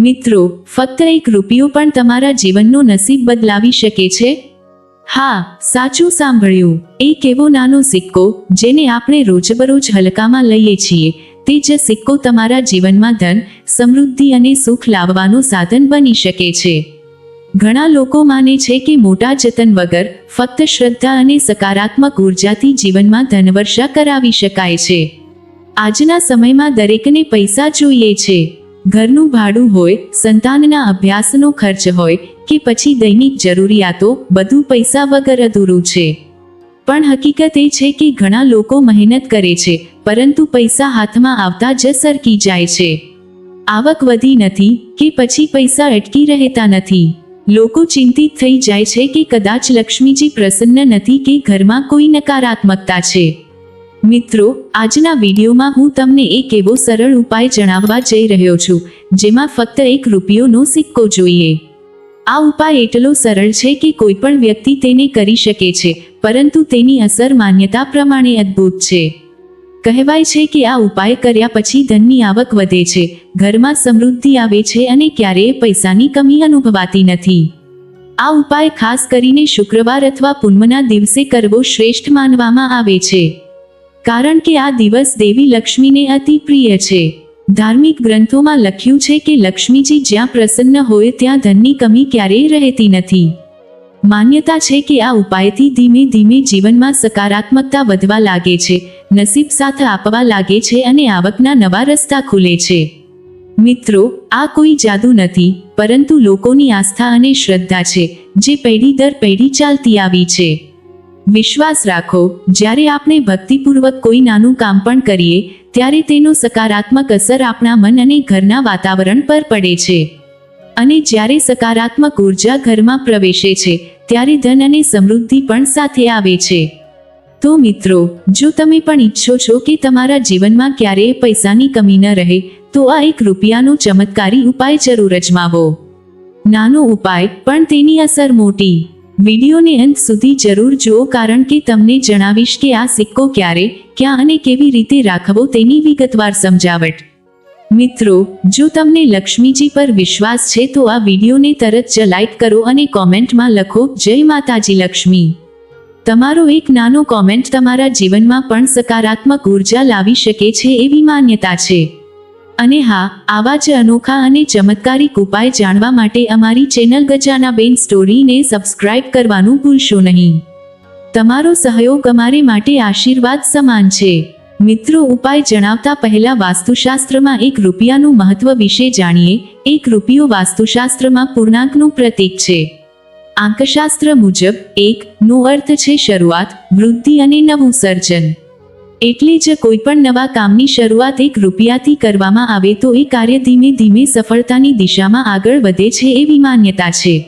મિત્રો, ફક્ત એક રૂપિયો પણ તમારા જીવનનો નસીબ બદલાવી શકે છે? હા, સાચું સાંભળ્યું. એક એવો નાનો સિક્કો, જેને આપણે રોજબરોજ હલકામાં લઈએ છીએ, તે જ સિક્કો તમારા જીવનમાં ધન, સમૃદ્ધિ અને સુખ લાવવાનું સાધન બની શકે છે. ઘણા લોકો માને છે કે મોટા જતન વગર ફક્ત શ્રદ્ધા અને સકારાત્મક ઉર્જાથી જીવનમાં ધનવર્ષા કરાવી શકાય છે. આજના સમયમાં દરેકને પૈસા જોઈએ છે. ઘરનું ભાડું હોય, સંતાનના અભ્યાસનો ખર્ચ હોય, કે પછી દૈનિક જરૂરિયાતો, બધું પૈસા વગર અધૂરું છે. પણ હકીકત એ છે કે ઘણા લોકો મહેનત કરે છે, પરંતુ પૈસા હાથમાં આવતા જ સરકી જાય છે. આવક વધી નથી, કે પછી પૈસા અટકી રહેતા નથી. લોકો ચિંતિત થઈ જાય છે કે કદાચ લક્ષ્મીજી પ્રસન્ન નથી કે ઘરમાં કોઈ નકારાત્મકતા છે. મિત્રો, આજના વિડીયોમાં હું તમને એક એવો સરળ ઉપાય જણાવવા જઈ રહ્યો છું, જેમાં ફક્ત એક રૂપિયોનો સિક્કો જોઈએ. આ ઉપાય એટલો સરળ છે કે કોઈ પણ વ્યક્તિ તેને કરી શકે છે, પરંતુ તેની અસર માન્યતા પ્રમાણે અદ્ભુત છે. કહેવાય છે કે આ ઉપાય કર્યા પછી ધનની આવક વધે છે, ઘરમાં સમૃદ્ધિ આવે છે અને ક્યારેય પૈસાની કમી અનુભવાતી નથી. આ ઉપાય ખાસ કરીને શુક્રવાર અથવા પૂનમના દિવસે કરવો શ્રેષ્ઠ માનવામાં આવે છે. કારણ કે આ દિવસ દેવી લક્ષ્મીને અતિ પ્રિય છે. ધાર્મિક ગ્રંથોમાં લખ્યું છે કે લક્ષ્મીજી જ્યાં પ્રસન્ન હોય ત્યાં ધનની કમી ક્યારેય રહેતી નથી. માન્યતા છે કે આ ઉપાયથી ધીમે ધીમે જીવનમાં સકારાત્મકતા વધવા લાગે છે, નસીબ સાથ આપવા લાગે છે અને આવકના નવા રસ્તા ખુલે છે. મિત્રો, આ કોઈ જાદુ નથી, પરંતુ લોકોની આસ્થા અને શ્રદ્ધા છે, જે પેઢી દર પેઢી ચાલતી આવી છે. વિશ્વાસ રાખો, જ્યારે આપણે ભક્તિપૂર્વક કોઈ નાનું કામ પણ કરીએ, ત્યારે તેનો સકારાત્મક અસર આપણા મન અને ઘરના વાતાવરણ પર પડે છે. અને જ્યારે સકારાત્મક ઊર્જા ઘરમાં પ્રવેશે છે, ત્યારે ધન અને સમૃદ્ધિ પણ સાથે આવે છે. તો મિત્રો, જો તમે પણ ઈચ્છો છો કે તમારા જીવનમાં ક્યારેય પૈસાની કમી ન રહે, તો આ એક રૂપિયાનો ચમત્કારી ઉપાય જરૂર અજમાવો. નાનો ઉપાય, પણ તેની અસર મોટી. વિડીયોને અંત સુધી જરૂર જુઓ કારણ કે તમને જણાવીશ કે આ સિક્કો ક્યારે, ક્યાં અને કેવી રીતે રાખવો તેની વિગતવાર સમજાવટ. મિત્રો, જો તમને લક્ષ્મીજી પર વિશ્વાસ છે તો આ વિડીયોને તરત જ લાઈક કરો અને કોમેન્ટમાં લખો, જય માતાજી લક્ષ્મી. તમારો એક નાનો કોમેન્ટ તમારા જીવનમાં પણ સકારાત્મક ઊર્જા લાવી શકે છે એવી માન્યતા છે. અને હા, આવા જ અનોખા અને ચમત્કારિક ઉપાય જાણવા માટે અમારી ચેનલ ગજાના બેન સ્ટોરીને સબસ્ક્રાઇબ કરવાનું ભૂલશો નહીં. તમારો સહયોગ અમારે માટે આશીર્વાદ સમાન છે. મિત્રો, ઉપાય જણાવતા પહેલા વાસ્તુશાસ્ત્રમાં એક રૂપિયાનું મહત્વ વિશે જાણીએ. એક રૂપિયો વાસ્તુશાસ્ત્રમાં પૂર્ણાંકનું પ્રતીક છે. આંકશાસ્ત્ર મુજબ, એક, નો અર્થ છે શરૂઆત, વૃદ્ધિ અને નવું સર્જન. એટલે જ કોઈ પણ નવા કામની શરૂઆત એક રૂપિયાથી કરવામાં આવે તો એ કાર્ય ધીમે ધીમે સફળતાની દિશામાં આગળ વધે છે એવી માન્યતા છે.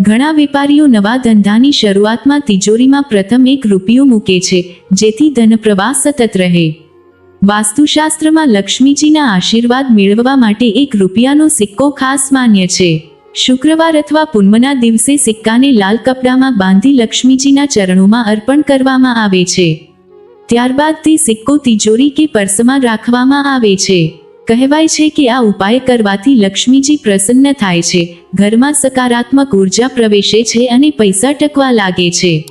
ઘણા વેપારીઓ નવા ધંધાની શરૂઆતમાં તિજોરીમાં પ્રથમ એક રૂપિયો મૂકે છે, જેથી ધનપ્રવાહ સતત રહે. વાસ્તુશાસ્ત્રમાં લક્ષ્મીજીના આશીર્વાદ મેળવવા માટે એક રૂપિયાનો સિક્કો ખાસ માન્ય છે. શુક્રવાર અથવા પૂનમના દિવસે સિક્કાને લાલ કપડામાં બાંધી લક્ષ્મીજીના ચરણોમાં અર્પણ કરવામાં આવે છે. ત્યારબાદ તે સિક્કો તિજોરી કે પર્સમાં રાખવામાં આવે છે. કહેવાય છે કે આ ઉપાય કરવાથી લક્ષ્મીજી પ્રસન્ન થાય છે, ઘરમાં સકારાત્મક ઊર્જા પ્રવેશે છે અને પૈસા ટકવા લાગે છે.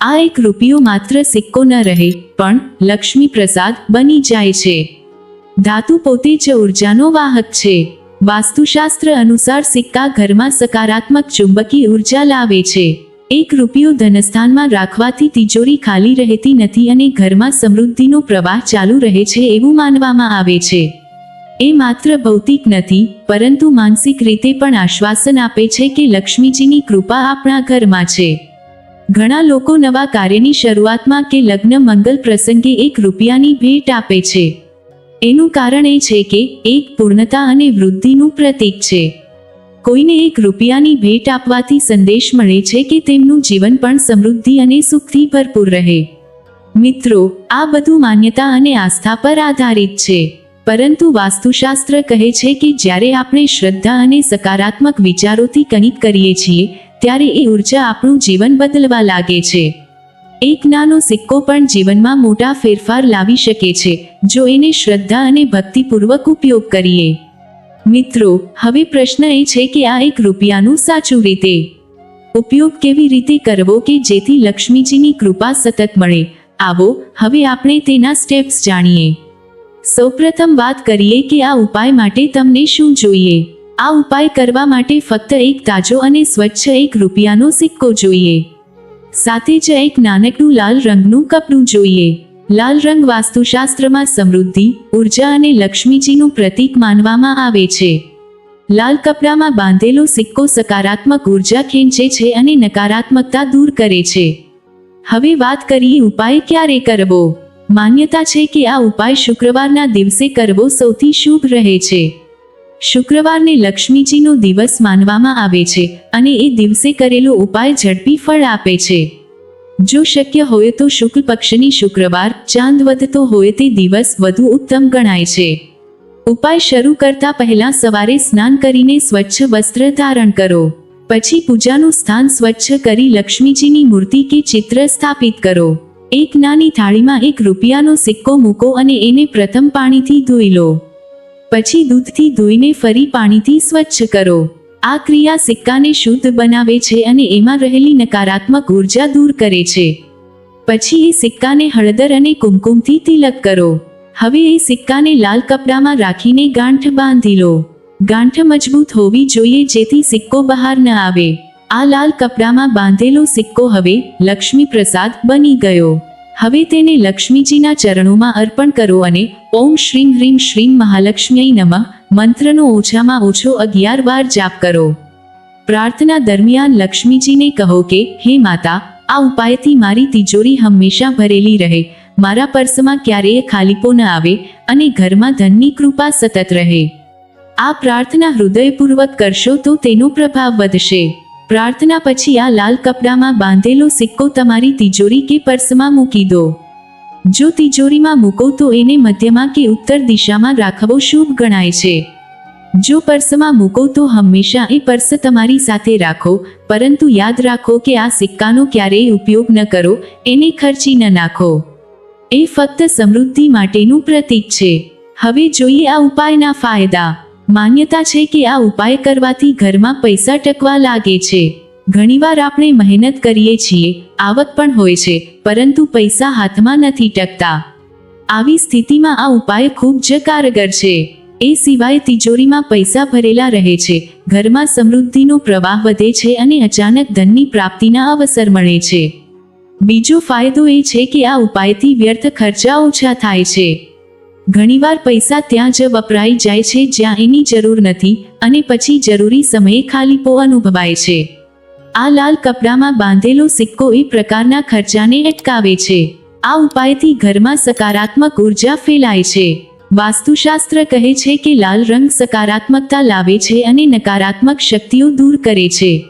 આ એક રૂપિયો માત્ર સિક્કો ન રહે, પણ લક્ષ્મી પ્રસાદ બની જાય છે. ધાતુ પોતે જ ઉર્જાનો વાહક છે. વાસ્તુશાસ્ત્ર અનુસાર સિક્કા ઘરમાં સકારાત્મક ચુંબકી ઊર્જા લાવે છે. એક રૂપિયો ધનસ્થાનમાં રાખવાથી તિજોરી ખાલી રહેતી નથી અને ઘરમાં સમૃદ્ધિનો પ્રવાહ ચાલુ રહે છે એવું માનવામાં આવે છે. એ માત્ર ભૌતિક નથી, પરંતુ માનસિક રીતે પણ આશ્વાસન આપે છે કે લક્ષ્મીજીની કૃપા આપણા ઘરમાં છે. ઘણા લોકો નવા કાર્યની શરૂઆતમાં કે લગ્ન મંગલ પ્રસંગે એક રૂપિયાની ભેટ આપે છે. એનું કારણ એ છે કે, એક પૂર્ણતા અને વૃદ્ધિનું પ્રતીક છે. કોઈને એક રૂપિયાની ભેટ આપવાથી સંદેશ મળે છે કે તેમનું જીવન પણ સમૃદ્ધિ અને સુખથી ભરપૂર રહે. મિત્રો, આ બધું માન્યતા અને આસ્થા પર આધારિત છે. પરંતુ વાસ્તુશાસ્ત્ર કહે છે કે જ્યારે આપણે શ્રદ્ધા અને સકારાત્મક વિચારોથી કંઈક કરીએ છીએ, ત્યારે એ ઊર્જા આપણું જીવન બદલવા લાગે છે. એક નાનો સિક્કો પણ જીવનમાં મોટા ફેરફાર લાવી શકે છે, જો એને શ્રદ્ધા અને ભક્તિપૂર્વક ઉપયોગ કરીએ. મિત્રો, હવે પ્રશ્ન એ છે કે આ એક રૂપિયાનું સાચું રીતે ઉપયોગ કેવી રીતે કરવો કે જેથી લક્ષ્મીજીની કૃપા સતત મળે? આવો, હવે આપણે તેના સ્ટેપ્સ જાણીએ. સૌપ્રથમ વાત કરીએ કે આ ઉપાય માટે તમને શું જોઈએ? આ ઉપાય કરવા માટે ફક્ત એક તાજો અને સ્વચ્છ એક રૂપિયાનો સિક્કો જોઈએ. સાથે જ એક નાનકડું લાલ રંગનું કપડું જોઈએ. લાલ રંગ વાસ્તુશાસ્ત્રમાં સમૃદ્ધિ, ઊર્જા અને લક્ષ્મીજીનું પ્રતીક માનવામાં આવે છે. લાલ કપડામાં બાંધેલો સિક્કો સકારાત્મક ઊર્જા ખેંચે છે અને નકારાત્મકતા દૂર કરે છે. હવે વાત કરીએ ઉપાય ક્યારે કરવો? માન્યતા છે કે આ ઉપાય શુક્રવારના દિવસે કરવો સૌથી શુભ રહે છે. શુક્રવારને લક્ષ્મીજીનો દિવસ માનવામાં આવે છે અને એ દિવસે કરેલો ઉપાય ઝડપી ફળ આપે છે. જો શક્ય હોય તો શુક્લ પક્ષની શુક્રવાર ચાંદ વધતો હોય તે દિવસ વધુ ઉત્તમ ગણાય છે. ઉપાય શરૂ કરતા પહેલા સવારે સ્નાન કરીને સ્વચ્છ વસ્ત્ર ધારણ કરો. પછી પૂજાનું સ્થાન સ્વચ્છ કરી લક્ષ્મીજીની મૂર્તિ કે ચિત્ર સ્થાપિત કરો. એક નાની થાળીમાં એક રૂપિયાનો સિક્કો મૂકો અને એને પ્રથમ પાણીથી ધોઈ લો. પછી દૂધથી ધોઈને ફરી પાણીથી સ્વચ્છ કરો. આ ક્રિયા સિક્કાને શુદ્ધ બનાવે છે અને એમાં રહેલી નકારાત્મક ઊર્જા દૂર કરે છે. પછી એ સિક્કાને હળદર અને કુમકુમથી તિલક કરો. હવે એ સિક્કાને લાલ કપડામાં રાખીને ગાંઠ બાંધી લો. ગાંઠ મજબૂત હોવી જોઈએ જેથી સિક્કો બહાર ન આવે. આ લાલ કપડામાં બાંધેલો સિક્કો હવે લક્ષ્મી પ્રસાદ બની ગયો. હવે તેને લક્ષ્મીજીના ચરણોમાં અર્પણ કરો અને ઓમ શ્રીમ હ્રીમ શ્રીમ મહાલક્ષ્મી નમઃ. મંત્રનો ઓછામાં ઓછો અગિયાર વાર જાપ કરો. પ્રાર્થના દરમિયાન લક્ષ્મીજીને કહો કે, હે માતા, આ ઉપાયથી મારી તિજોરી હંમેશા ભરેલી રહે. મારા પર્સમાં ક્યારેય ખાલીપો ન આવે અને ઘરમાં ધનની કૃપા સતત રહે. આ પ્રાર્થના હૃદયપૂર્વક કરશો તો તેનો પ્રભાવ વધશે. પ્રાર્થના પછી આ લાલ કપડામાં બાંધેલો સિક્કો તમારી તિજોરી કે પર્સમાં મૂકી દો. જો તિજોરીમાં મૂકો તો એને મધ્યમાં કે ઉત્તર દિશામાં રાખવો શુભ ગણાય છે. જો પર્સમાં મૂકો તો હંમેશા એ પર્સ તમારી સાથે રાખો, પરંતુ યાદ રાખો કે આ સિક્કાનો ક્યારેય ઉપયોગ ન કરો, એને ખર્ચી ન નાખો. એ ફક્ત સમૃદ્ધિ માટેનું પ્રતીક છે. હવે જોઈએ આ ઉપાયના ફાયદા. માન્યતા છે કે આ ઉપાય કરવાથી ઘરમાં પૈસા ટકવા લાગે છે. ઘણીવાર આપણે મહેનત કરીએ છીએ, આવક પણ હોય છે, પરંતુ પૈસા હાથમાં નથી ટકતા. આવી સ્થિતિમાં આ ઉપાય ખૂબ જ કારગર છે. એ સિવાય તિજોરીમાં પૈસા ભરેલા રહે છે, ઘરમાં સમૃદ્ધિનો પ્રવાહ વધે છે અને અચાનક ધનની પ્રાપ્તિના અવસર મળે છે. બીજો ફાયદો એ છે કે આ ઉપાયથી વ્યર્થ ખર્ચા ઓછા થાય છે. ઘણીવાર પૈસા ત્યાં જ વપરાઈ જાય છે જ્યાં એની જરૂર નથી અને પછી જરૂરી સમયે ખાલીપો અનુભવાય છે. આ લાલ કપડામાં બાંધેલો સિક્કો એ પ્રકારના ખર્ચાને અટકાવે છે. આ ઉપાયથી ઘરમાં સકારાત્મક ઊર્જા ફેલાય છે. વાસ્તુશાસ્ત્ર કહે છે કે લાલ રંગ સકારાત્મકતા લાવે છે અને નકારાત્મક શક્તિઓ દૂર કરે છે.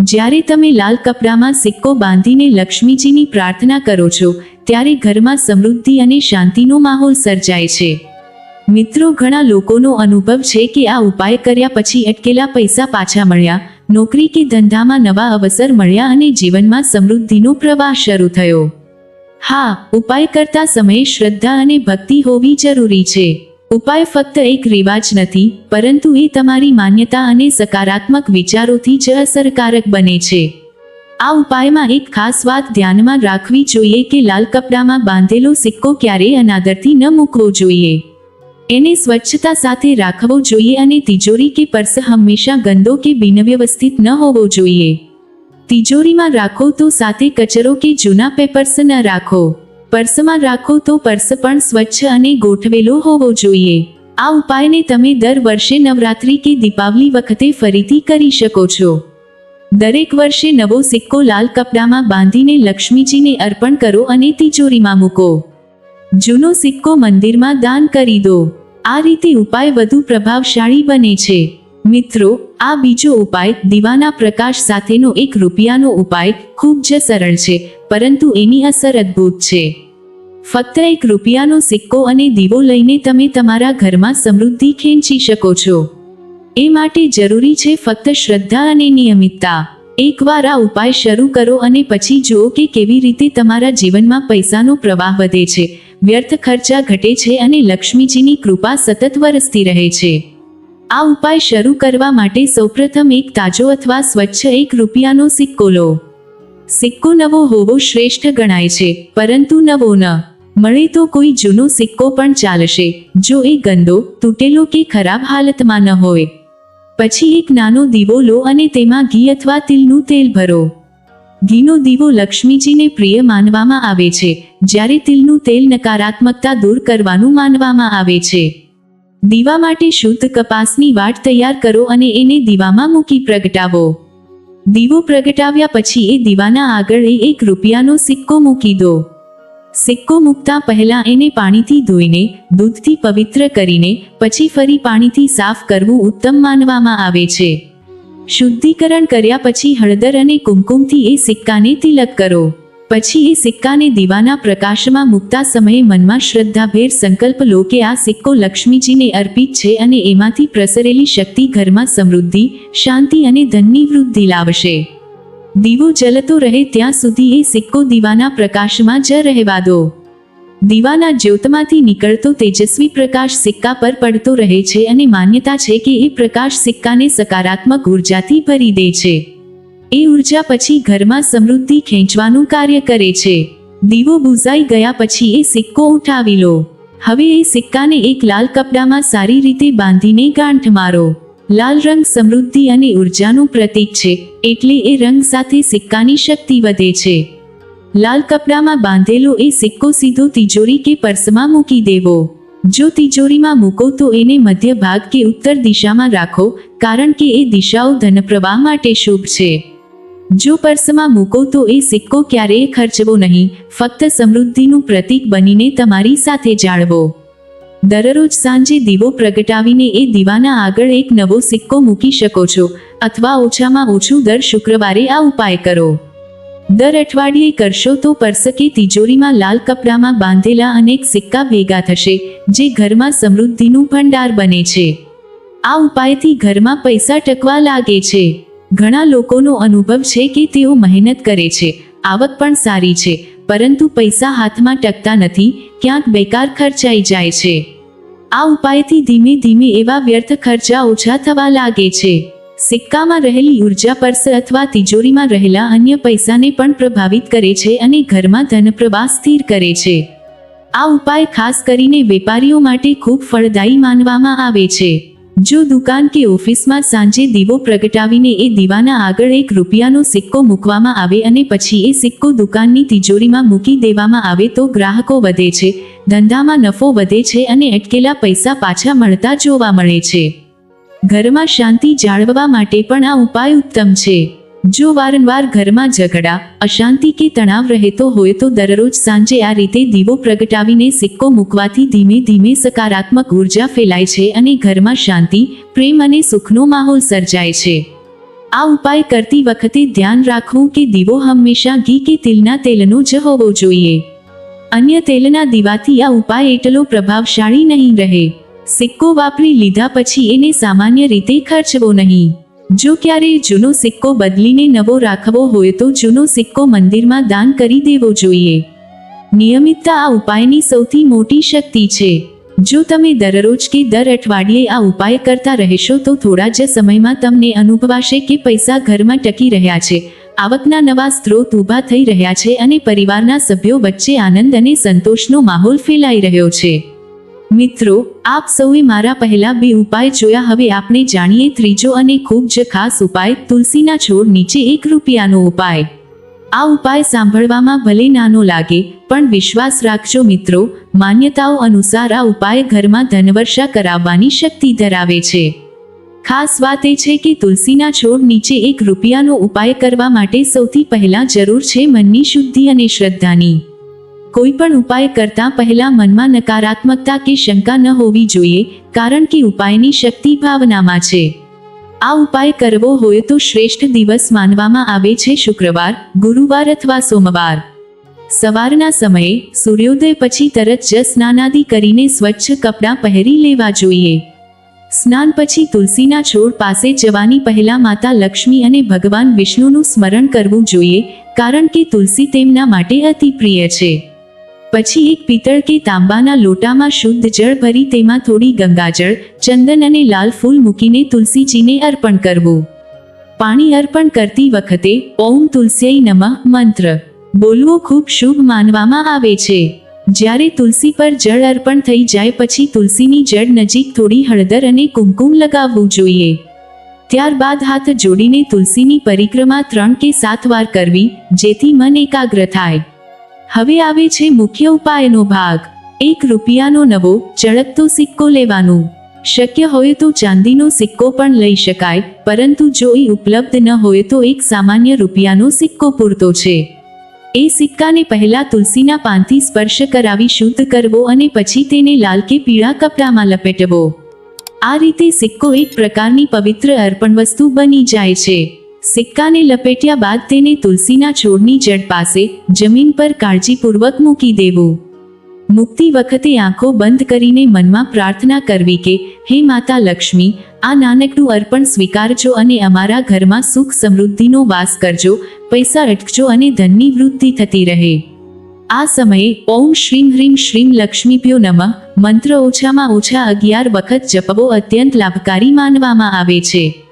જ્યારે તમે લાલ કપડામાં સિક્કો બાંધીને લક્ષ્મીજીની પ્રાર્થના કરો છો, ત્યારે ઘરમાં સમૃદ્ધિ અને શાંતિનો માહોલ સર્જાય છે. મિત્રો, ઘણા લોકોનો અનુભવ છે કે આ ઉપાય કર્યા પછી અટકેલા પૈસા પાછા મળ્યા નોકરી કે ધંધામાં નવા અવસર મળ્યા અને જીવનમાં સમૃદ્ધિનો પ્રવાહ શરૂ થયો. હા ઉપાય કરતા સમયે શ્રદ્ધા અને ભક્તિ હોવી જરૂરી છે. ઉપાય ફક્ત એક રિવાજ નથી, પરંતુ એ તમારી માન્યતા અને સકારાત્મક વિચારોથી જ અસરકારક બને છે. આ ઉપાયમાં એક ખાસ વાત ધ્યાનમાં રાખવી જોઈએ કે લાલ કપડામાં બાંધેલો સિક્કો ક્યારેય અનાદરથી ન મૂકવો જોઈએ. એને સ્વચ્છતા સાથે રાખવો જોઈએ અને તિજોરી કે પર્સ હંમેશા ગંદો કે બિનવ્યવસ્થિત ન હોવો જોઈએ. તિજોરીમાં રાખો તો સાથે કચરો કે જૂના પેપર્સ ન રાખો. પર્સમાં રાખો તો પર્સ પણ સ્વચ્છ અને ગોઠવેલો હોવો જોઈએ. આ ઉપાયને તમે દર વર્ષે નવરાત્રી કે દીપાવલી વખતે ફરીથી કરી શકો છો. દરેક વર્ષે નવો સિક્કો લાલ કપડામાં બાંધીને લક્ષ્મીજીને અર્પણ કરો અને તિજોરીમાં મૂકો. જૂનો સિક્કો મંદિરમાં દાન કરી દો. આ રીતે ઉપાય વધુ પ્રભાવશાળી બને છે. મિત્રો, આ બીજો ઉપાય દીવાના પ્રકાશ સાથેનો એક રૂપિયાનો ઉપાય ખૂબ જ સરળ છે, પરંતુ એની અસર અદ્ભુત છે. ફક્ત એક રૂપિયાનો સિક્કો અને દીવો લઈને તમે તમારા ઘરમાં સમૃદ્ધિ ખેંચી શકો છો. એ માટે જરૂરી છે ફક્ત શ્રદ્ધા અને નિયમિતતા. એકવાર આ ઉપાય શરૂ કરો અને પછી જુઓ કે કેવી રીતે તમારા જીવનમાં પૈસાનો પ્રવાહ વધે છે વ્યર્થ ખર્ચા ઘટે છે અને લક્ષ્મીજીની કૃપા સતત વરસતી રહે છે. આ ઉપાય શરૂ કરવા માટે સૌપ્રથમ એક તાજો અથવા સ્વચ્છ એક રૂપિયાનો સિક્કો લો. સિક્કો નવો હોવો શ્રેષ્ઠ ગણાય છે, પરંતુ નવો ન. મળે તો કોઈ જૂનો સિક્કો પણ ચાલશે, જો એ ગંદો, તૂટેલો કે ખરાબ હાલતમાં ન હોય. પછી એક નાનો દીવો લો અને તેમાં ઘી અથવા તિલનું તેલ ભરો. ઘીનો દીવો લક્ષ્મીજીને પ્રિય માનવામાં આવે છે, જ્યારે તિલનું તેલ નકારાત્મકતા દૂર કરવાનું માનવામાં આવે છે. દીવા માટે શુદ્ધ કપાસની વાટ તૈયાર કરો અને એને દીવામાં મૂકી પ્રગટાવો. દીવો પ્રગટાવ્યા પછી એ દીવાના આગળ એ એક રૂપિયાનો સિક્કો મૂકી દો. સિક્કો મૂકતા પહેલા એને પાણીથી ધોઈને, દૂધથી પવિત્ર કરીને, પછી ફરી પાણીથી સાફ કરવું ઉત્તમ માનવામાં આવે છે. શુદ્ધિકરણ કર્યા પછી હળદર અને કુમકુમથી એ સિક્કાને તિલક કરો. પછી એ સિક્કાને દીવાના પ્રકાશમાં મૂકતા સમયે મનમાં શ્રદ્ધાભેર સંકલ્પ લો કે આ સિક્કો લક્ષ્મીજીને અર્પિત છે અને એમાંથી પ્રસરેલી શક્તિ ઘરમાં સમૃદ્ધિ, શાંતિ અને ધનની વૃદ્ધિ લાવશે. દીવો જલતો રહે ત્યાં સુધી એ સિક્કો દીવાના પ્રકાશમાં જ રહેવા દો. દીવાના જ્યોતમાંથી નીકળતો તેજસ્વી પ્રકાશ સિક્કા પર પડતો રહે છે અને માન્યતા છે કે એ પ્રકાશ સિક્કાને સકારાત્મક ઉર્જાથી ભરી દે છે. એ ઊર્જા પછી ઘરમાં સમૃદ્ધિ ખેંચવાનું કાર્ય કરે છે. દીવો બુઝાઈ ગયા પછી એ સિક્કો ઉઠાવી લો. હવે એ સિક્કાને એક લાલ કપડામાં સારી રીતે બાંધીને ગાંઠ મારો. લાલ રંગ સમૃદ્ધિ અને ઉર્જાનું પ્રતીક છે, એટલે એ રંગ સાથે સિક્કાની શક્તિ વધે છે. લાલ કપડામાં બાંધેલો એ સિક્કો સીધો તિજોરી કે પર્સમાં મૂકી દેવો. જો તિજોરીમાં મૂકો તો એને મધ્ય ભાગ કે ઉત્તર દિશામાં રાખો, કારણ કે એ દિશાઓ ધનપ્રવાહ માટે શુભ છે. જો પર્સમાં મૂકો તો એ સિક્કો ક્યારેય ખર્ચવો નહીં, ફક્ત સમૃદ્ધિનું પ્રતીક બનીને તમારી સાથે જાળવો. દરરોજ સાંજે દીવો પ્રગટાવીને એ દીવાના આગળ એક નવો સિક્કો મૂકી શકો છો, અથવા ઓછામાં ઓછું દર શુક્રવારે આ ઉપાય કરો. દર અઠવાડિયે કરશો તો પર્સ કે તિજોરીમાં લાલ કપડામાં બાંધેલા અનેક સિક્કા ભેગા થશે, જે ઘરમાં સમૃદ્ધિનું ભંડાર બને છે. આ ઉપાયથી ઘરમાં પૈસા ટકવા લાગે છે. ઘણા લોકોનો અનુભવ છે કે તેઓ મહેનત કરે છે, આવક પણ સારી છે, પરંતુ પૈસા હાથમાં ટકતા નથી, ક્યાંક બેકાર ખર્ચાઈ જાય છે. આ ઉપાયથી ધીમે ધીમે એવા વ્યર્થ ખર્ચા ઓછા થવા લાગે છે. સિક્કામાં રહેલી ઊર્જા પર્સ અથવા તિજોરીમાં રહેલા અન્ય પૈસાને પણ પ્રભાવિત કરે છે અને ઘરમાં ધનપ્રવાહ સ્થિર કરે છે. આ ઉપાય ખાસ કરીને વેપારીઓ માટે ખૂબ ફળદાયી માનવામાં આવે છે. જો દુકાન કે ઓફિસમાં સાંજે દીવો પ્રગટાવીને એ દીવાના આગળ એક રૂપિયાનો સિક્કો મૂકવામાં આવે અને પછી એ સિક્કો દુકાનની તિજોરીમાં મૂકી દેવામાં આવે તો ગ્રાહકો વધે છે, ધંધામાં નફો વધે છે અને અટકેલા પૈસા પાછા મળતા જોવા મળે છે. ઘરમાં શાંતિ જાળવવા માટે પણ આ ઉપાય ઉત્તમ છે. જો વારંવાર ઘરમાં ઝઘડા, અશાંતિ કે તણાવ રહેતો હોય તો દરરોજ સાંજે આ રીતે દીવો પ્રગટાવીને સિક્કો મૂકવાથી ધીમે ધીમે સકારાત્મક ઊર્જા ફેલાય છે અને ઘરમાં શાંતિ, પ્રેમ અને સુખનો માહોલ સર્જાય છે. આ ઉપાય કરતી વખતે ધ્યાન રાખવું કે દીવો હંમેશા ઘી કે તિલના તેલનો જ હોવો જોઈએ. અન્ય તેલના દીવાથી આ ઉપાય એટલો પ્રભાવશાળી નહીં રહે. સિક્કો વાપરી લીધા પછી એને સામાન્ય રીતે ખર્ચવો નહીં. જો ક્યારેય જૂનો સિક્કો બદલીને નવો રાખવો હોય તો જૂનો સિક્કો મંદિરમાં દાન કરી દેવો જોઈએ. નિયમિતતા આ ઉપાયની સૌથી મોટી શક્તિ છે. જો તમે દરરોજ કે દર અઠવાડિયે આ ઉપાય કરતા રહેશો તો થોડા જ સમયમાં તમને અનુભવાશે કે પૈસા ઘરમાં ટકી રહ્યા છે. આવકના નવા સ્ત્રોત ઊભા થઈ રહ્યા છે અને પરિવારના સભ્યો વચ્ચે આનંદ અને સંતોષનો માહોલ ફેલાઈ રહ્યો છે. મિત્રો, આપ સૌએ મારા પહેલા બે ઉપાય જોયા, હવે આપણે જાણીએ ત્રીજો અને ખૂબ જ ખાસ ઉપાય, તુલસીના છોડ નીચે એક રૂપિયાનો ઉપાય. આ ઉપાય સાંભળવામાં ભલે નાનો લાગે, પણ વિશ્વાસ રાખજો મિત્રો, માન્યતાઓ અનુસાર આ ઉપાય ઘરમાં ધનવર્ષા કરાવવાની શક્તિ ધરાવે છે. ખાસ વાત એ છે કે તુલસીના છોડ નીચે એક રૂપિયાનો ઉપાય કરવા માટે સૌથી પહેલા જરૂર છે મનની શુદ્ધિ અને શ્રદ્ધાની. કોઈ પણ ઉપાય કરતા પહેલા મનમાં નકારાત્મકતા કે શંકા ન હોવી જોઈએ, કારણ કે ઉપાયની શક્તિ ભાવનામાં છે. આ ઉપાય કરવો હોય તો શ્રેષ્ઠ દિવસ માનવામાં આવે છે શુક્રવાર, ગુરુવાર અથવા સોમવાર. સવારના સમયે સૂર્યોદય પછી તરત જ સ્નાનાદિ કરીને સ્વચ્છ કપડાં પહેરી લેવા જોઈએ. સ્નાન પછી તુલસીના છોડ પાસે જવાની પહેલા માતા લક્ષ્મી અને ભગવાન વિષ્ણુનું સ્મરણ કરવું જોઈએ, કારણ કે તુલસી તેમના માટે અતિ પ્રિય છે. પછી એક પિત્તળ કે તાંબાના લોટામાં શુદ્ધ જળ ભરી તેમાં થોડી ગંગાજળ, ચંદન અને લાલ ફૂલ મૂકીને તુલસીજીને અર્પણ કરવું. પાણી અર્પણ કરતી વખતે, ઓમ તુલસીય નમઃ મંત્ર. બોલવો ખૂબ શુભ માનવામાં આવે છે. જ્યારે તુલસી પર જળ અર્પણ થઈ જાય પછી તુલસીની જળ નજીક થોડી હળદર અને કુમકુમ લગાવવું જોઈએ. ત્યારબાદ હાથ જોડીને તુલસીની પરિક્રમા ત્રણ કે સાત વાર કરવી, જેથી મન એકાગ્ર થાય. હવે આવે છે મુખ્ય ઉપાયનો ભાગ. એક રૂપિયાનો નવો, ચળકતો સિક્કો લેવાનો. શક્ય હોય તો ચાંદીનો સિક્કો પણ લઈ શકાય, પરંતુ જો એ ઉપલબ્ધ ન હોય તો એક સામાન્ય રૂપિયાનો સિક્કો પૂરતો છે. એ સિક્કાને પહેલા તુલસીના પાનથી સ્પર્શ કરાવી શુદ્ધ કરવો અને પછી તેને લાલ કે પીળા કપડામાં લપેટવો. આ રીતે સિક્કો એક પ્રકારની પવિત્ર અર્પણ વસ્તુ બની જાય છે. સિક્કાને લપેટ્યા બાદ તેને તુલસીના છોડની જડ પાસે જમીન પર કાળજીપૂર્વક મૂકી દેવું. મુક્તિ વખતે આંખો બંધ કરીને મનમાં પ્રાર્થના કરવી કે, હે માતા લક્ષ્મી, આ નાનકડું અર્પણ સ્વીકારજો અને અમારા ઘરમાં સુખ સમૃદ્ધિનો વાસ કરજો, પૈસા અટકજો અને ધનની વૃદ્ધિ થતી રહે. આ સમયે, ઓમ શ્રીમ હ્રીમ શ્રીમ લક્ષ્મીભ્યો નમઃ મંત્ર ઓછામાં ઓછા અગિયાર વખત જપવો અત્યંત લાભકારી માનવામાં આવે છે.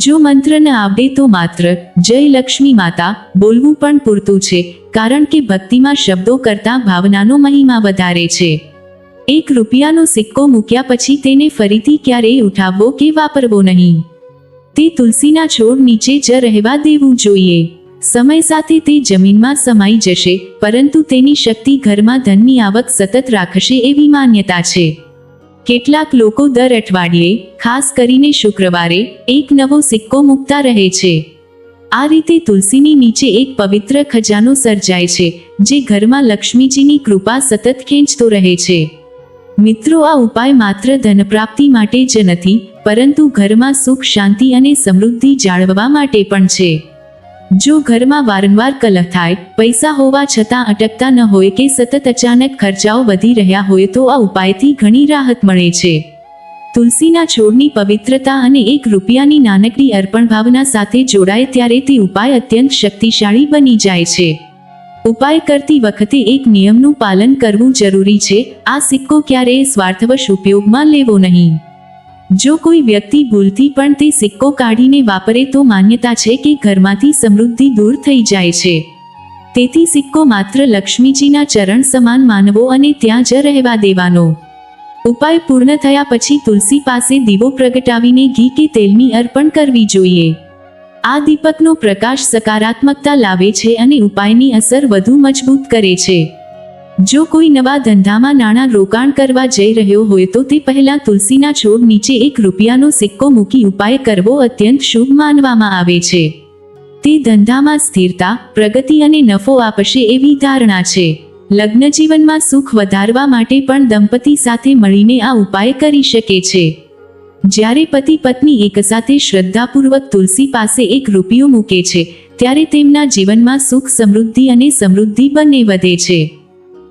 જો મંત્ર ન આવડે તો માત્ર જય લક્ષ્મી માતા બોલવું પણ પૂરતું છે, કારણ કે ભક્તિમાં શબ્દો કરતાં ભાવનાનો મહિમા વધારે છે. એક રૂપિયાનો સિક્કો મૂક્યા પછી તેને ફરીથી ક્યારેય ઉઠાવવો કે વાપરવો નહીં. તે તુલસીના છોડ નીચે જ રહેવા દેવું જોઈએ. સમય સાથે તે જમીનમાં સમાઈ જશે, પરંતુ તેની શક્તિ ઘરમાં ધનની આવક સતત રાખશે એવી માન્યતા છે. કેટલાક લોકો દર અઠવાડિયે, ખાસ કરીને શુક્રવારે, એક નવો સિક્કો મૂકતા રહે છે. આ રીતે તુલસીની નીચે એક પવિત્ર ખજાનો સર્જાય છે, જે ઘરમાં લક્ષ્મીજીની કૃપા સતત ખેંચતો રહે છે. મિત્રો, આ ઉપાય માત્ર ધનપ્રાપ્તિ માટે જ નથી, પરંતુ ઘરમાં સુખ, શાંતિ અને સમૃદ્ધિ જાળવવા માટે પણ છે. જો ઘરમાં વારંવાર કલહ થાય, પૈસા હોવા છતાં અટકતા ન હોય કે સતત અચાનક ખર્ચાઓ વધી રહ્યા હોય તો આ ઉપાયથી ઘણી રાહત મળે છે. તુલસીના છોડની પવિત્રતા અને એક રૂપિયાની નાનકડી અર્પણ ભાવના સાથે જોડાય ત્યારે તે ઉપાય અત્યંત શક્તિશાળી બની જાય છે. ઉપાય કરતી વખતે એક નિયમનું પાલન કરવું જરૂરી છે, આ સિક્કો ક્યારેય સ્વાર્થવશ ઉપયોગમાં લેવો નહીં. જો કોઈ વ્યક્તિ ભૂલથી પણ તે સિક્કો કાઢીને વાપરે તો માન્યતા છે કે ઘરમાંથી સમૃદ્ધિ દૂર થઈ જાય છે. તેથી સિક્કો માત્ર લક્ષ્મીજીના ચરણ સમાન માનવો અને ત્યાં જ રહેવા દેવાનો. ઉપાય પૂર્ણ થયા પછી તુલસી પાસે દીવો પ્રગટાવીને ઘી કે તેલની અર્પણ કરવી જોઈએ. આ દીપકનો પ્રકાશ સકારાત્મકતા લાવે છે અને ઉપાયની અસર વધુ મજબૂત કરે છે. જો કોઈ નવા ધંધામાં નાણાં રોકાણ કરવા જઈ રહ્યો હોય તો તે પહેલા તુલસીના છોડ નીચે એક રૂપિયાનો સિક્કો મૂકી ઉપાય કરવો અત્યંત શુભ માનવામાં આવે છે. તે ધંધામાં સ્થિરતા, પ્રગતિ અને નફો આપશે એવી ધારણા છે. લગ્ન જીવનમાં સુખ વધારવા માટે પણ દંપતી સાથે મળીને આ ઉપાય કરી શકે છે. જ્યારે પતિ પત્ની એકસાથે શ્રદ્ધાપૂર્વક તુલસી પાસે એક રૂપિયો મૂકે છે, ત્યારે તેમના જીવનમાં સુખ સમૃદ્ધિ અને સમૃદ્ધિ બંને વધે છે.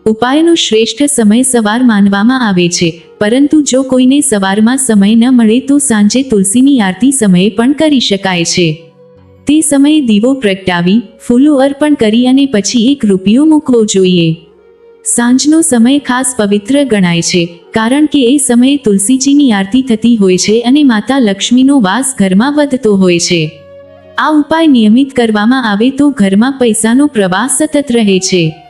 ઉપાયનો શ્રેષ્ઠ સમય સવાર માનવામાં આવે છે. પરંતુ જો કોઈને સવારમાં સમય ન મળે તો સાંજે તુલસીની આરતી સમયે પણ કરી શકાય છે. તે સમયે દીવો પ્રગટાવી, ફૂલો અર્પણ કરી અને પછી એક રૂપિયો મૂકવો જોઈએ. સાંજનો સમય ખાસ પવિત્ર ગણાય છે, કારણ કે એ સમયે તુલસીજીની આરતી થતી હોય છે અને માતા લક્ષ્મીનો વાસ ઘરમાં વધતો હોય છે. આ ઉપાય નિયમિત કરવામાં આવે તો ઘરમાં પૈસાનો પ્રવાહ સતત રહે છે.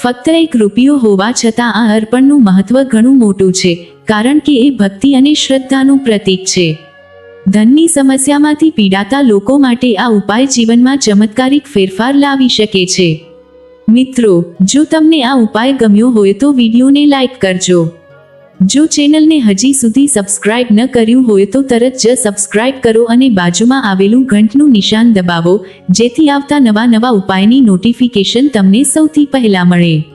ફક્ત એક રૂપિયો હોવા છતાં આ અર્પણનું મહત્વ ઘણું મોટું છે, કારણ કે એ ભક્તિ અને શ્રદ્ધાનું પ્રતીક છે. ધનની સમસ્યામાંથી પીડાતા લોકો માટે આ ઉપાય જીવનમાં ચમત્કારિક ફેરફાર લાવી શકે છે. મિત્રો, જો તમને આ ઉપાય ગમ્યો હોય તો વિડીયોને લાઈક કરજો. જો ચેનલને હજી સુધી સબસ્ક્રાઇબ ન કર્યું હોય તો તરત જ સબસ્ક્રાઇબ કરો અને બાજુમાં આવેલું ઘંટનું નિશાન દબાવો, જેથી આવતા નવા નવા ઉપાયની નોટિફિકેશન તમને સૌથી પહેલા મળે.